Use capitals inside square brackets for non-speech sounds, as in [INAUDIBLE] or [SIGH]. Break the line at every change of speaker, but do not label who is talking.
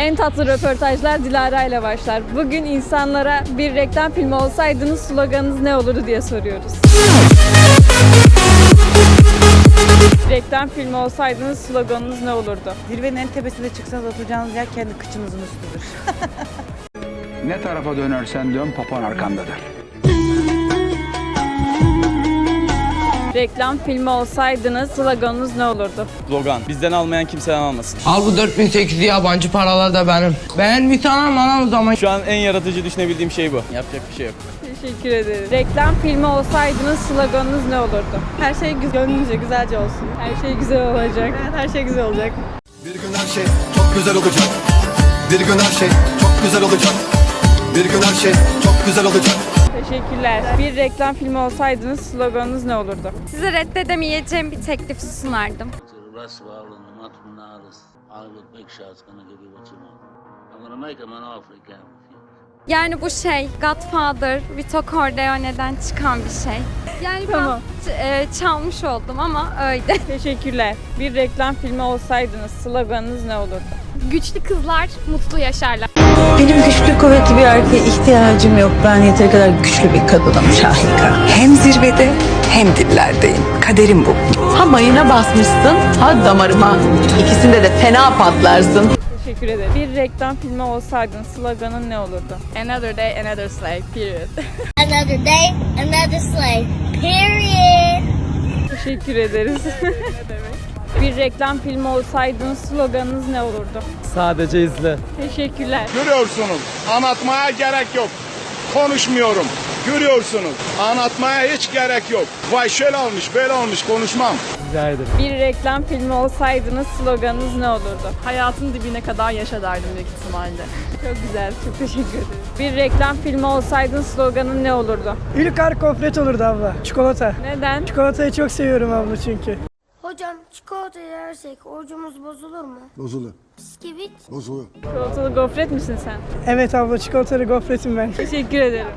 En tatlı röportajlar Dilara ile başlar. Bugün insanlara bir reklam filmi olsaydınız sloganınız ne olurdu diye soruyoruz. Reklam filmi olsaydınız sloganınız ne olurdu?
Zirvenin en tepesinde çıksanız oturacağınız yer kendi kıçınızın üstüdür.
Ne tarafa dönersen dön papan arkandadır.
Reklam filmi olsaydınız sloganınız ne olurdu?
Slogan. Bizden almayan kimseden almasın.
Al bu 4800 yabancı paralar da benim. Ben bir tane bana o zaman.
Şu an en yaratıcı düşünebildiğim şey bu. Yapacak bir şey yok.
Teşekkür ederim. Reklam filmi olsaydınız sloganınız ne olurdu? Her şey güzel, gönlünüzce güzelce olsun. Her şey güzel olacak. Evet, her şey güzel olacak.
Bir gün her şey çok güzel olacak. Bir gün her şey çok güzel olacak. Bir gün her şey çok güzel olacak.
Teşekkürler. Bir reklam filmi olsaydınız sloganınız ne olurdu?
Size reddedemeyeceğim bir teklif sunardım.
I'm gonna make him an offer again with you.
Yani bu şey Godfather, Vito Corleone'den çıkan bir şey. Yani
Tamam.
ben e, çalmış oldum ama öyle. [LAUGHS]
Teşekkürler. Bir reklam filmi olsaydınız sloganınız ne olurdu?
Güçlü kızlar mutlu yaşarlar.
Benim güçlü kuvvetli bir erkeğe ihtiyacım yok. Ben yeteri kadar güçlü bir kadınım Şahika. Hem zirvede hem diplerdeyim. Kaderim bu. Ha mayına basmışsın ha damarıma. İkisinde de fena patlarsın.
Teşekkür ederim. Bir reklam filmi olsaydın sloganın ne olurdu? Another day, another slave. Period. [LAUGHS]
Another day, another slave. Period.
Teşekkür ederiz. Bir reklam filmi olsaydın sloganınız ne olurdu?
Sadece izle.
Teşekkürler.
Görüyorsunuz. Anlatmaya gerek yok. Konuşmuyorum. Görüyorsunuz. Anlatmaya hiç gerek yok. Vay şöyle olmuş, böyle olmuş konuşmam.
Rica ederim.
Bir reklam filmi olsaydınız sloganınız ne olurdu?
Hayatın dibine kadar yaşa derdim büyük ihtimalle.
Çok güzel, çok teşekkür ederim. Bir reklam filmi olsaydın sloganın ne olurdu?
Ülkar gofret olurdu abla. Çikolata.
Neden?
Çikolatayı çok seviyorum abla çünkü.
Hocam çikolata yersek orucumuz bozulur mu?
Bozulu,
Bisküvit.
bozulu.
Çikolatalı gofret misin sen?
Evet abla çikolatalı gofretim ben.
Teşekkür ederim.